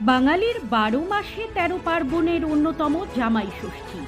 বাঙালির বারো মাসে তেরো পার্বণের অন্যতম জামাই ষষ্ঠী।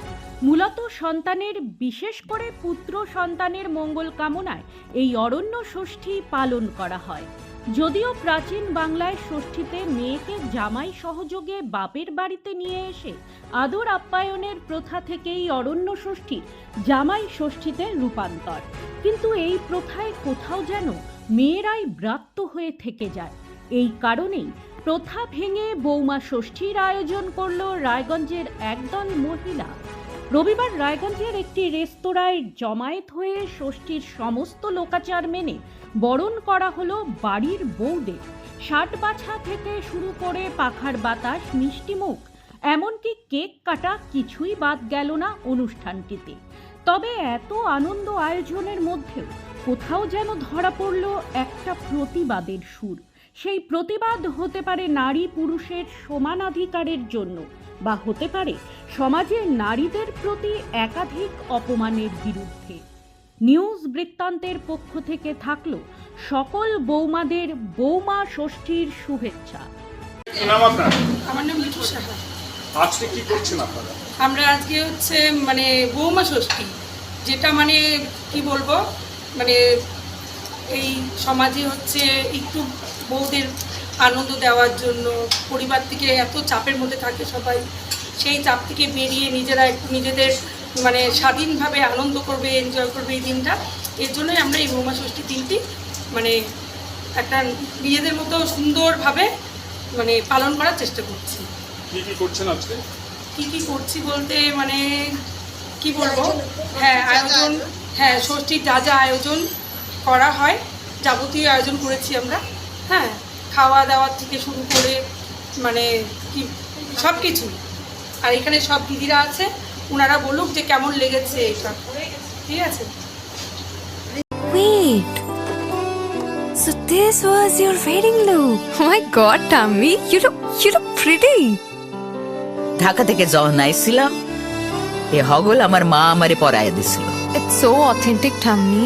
মূলত সন্তানের, বিশেষ করে পুত্র সন্তানের মঙ্গল কামনায় এই অরণ্য ষষ্ঠী পালন করা হয়। যদিও প্রাচীন বাংলায় ষষ্ঠীতে মেয়েকে জামাই সহযোগে বাপের বাড়িতে নিয়ে এসে আদর আপ্যায়নের প্রথা থেকেই অরণ্য ষষ্ঠী জামাই ষষ্ঠীতে রূপান্তর। কিন্তু এই প্রথায় কোথাও যেন মেয়েরাই ব্রাত্য হয়ে থেকে যায়। এই কারণেই প্রথা ভেঙে বৌমা ষষ্ঠীর আয়োজন করল রায়গঞ্জের একদল মহিলা। রবিবার রায়গঞ্জের একটি রেস্তোরাঁয় জমায়েত হয়ে ষষ্ঠীর সমস্ত লোকাচার মেনে বরণ করা হলো বাড়ির বউদের। ষাট বাছা থেকে শুরু করে পাখার বাতাস মিষ্টিমুখ এমনকি কেক কাটা কিছুই বাদ গেল না অনুষ্ঠানটিতে। তবে এত আনন্দ আয়োজনের মধ্যেও কোথাও যেন ধরা পড়ল একটা প্রতিবাদের সুর। সেই প্রতিবাদ হতে পারে নারী পুরুষের সমানাধিকারের জন্য বা হতে পারে সমাজে নারীদের প্রতি একাধিক অপমানের বিরুদ্ধে। নিউজ বৃত্তান্তের পক্ষ থেকে থাকল সকল বৌমাদের বৌমা ষষ্ঠীর শুভেচ্ছা। আমার নাম লিটু সাহা। আজকে কি করছেন আপনারা? আমরা আজকে হচ্ছে মানে বৌমা ষষ্ঠী যেটা মানে কি বলব? মানে এই সমাজে হচ্ছে একটু বউদের আনন্দ দেওয়ার জন্য পরিবার থেকে এত চাপের মধ্যে থাকে সবাই সেই চাপ থেকে বেরিয়ে নিজেরা একটু নিজেদের মানে স্বাধীনভাবে আনন্দ করবে এনজয় করবে এই দিনটা। এর জন্যই আমরা এই বৌমা ষষ্ঠী দিনটি মানে একটা নিজেদের মতো সুন্দরভাবে মানে পালন করার চেষ্টা করছি। কি কি করছেন আজকে? কি কি করছি বলতে মানে কি বলব? হ্যাঁ আয়োজন। হ্যাঁ ষষ্ঠীর যা যা আয়োজন করা হয় যাবতীয় আয়োজন করেছি আমরা হ্যাঁ খাওয়া দাওয়ার থেকে শুরু করে মানে কি সব কিছু আর এখানে সব দিদিরা আছে ওনারা বলুক যে কেমন লেগেছে এটা ঠিক আছে Wait. So this was your wedding look. Oh my god, Tammy, you look you look pretty. Dhaka থেকে যখন আইছিলাম এ হগল আমার মা আমারে পরায় দিছিল It's so authentic, Tammy.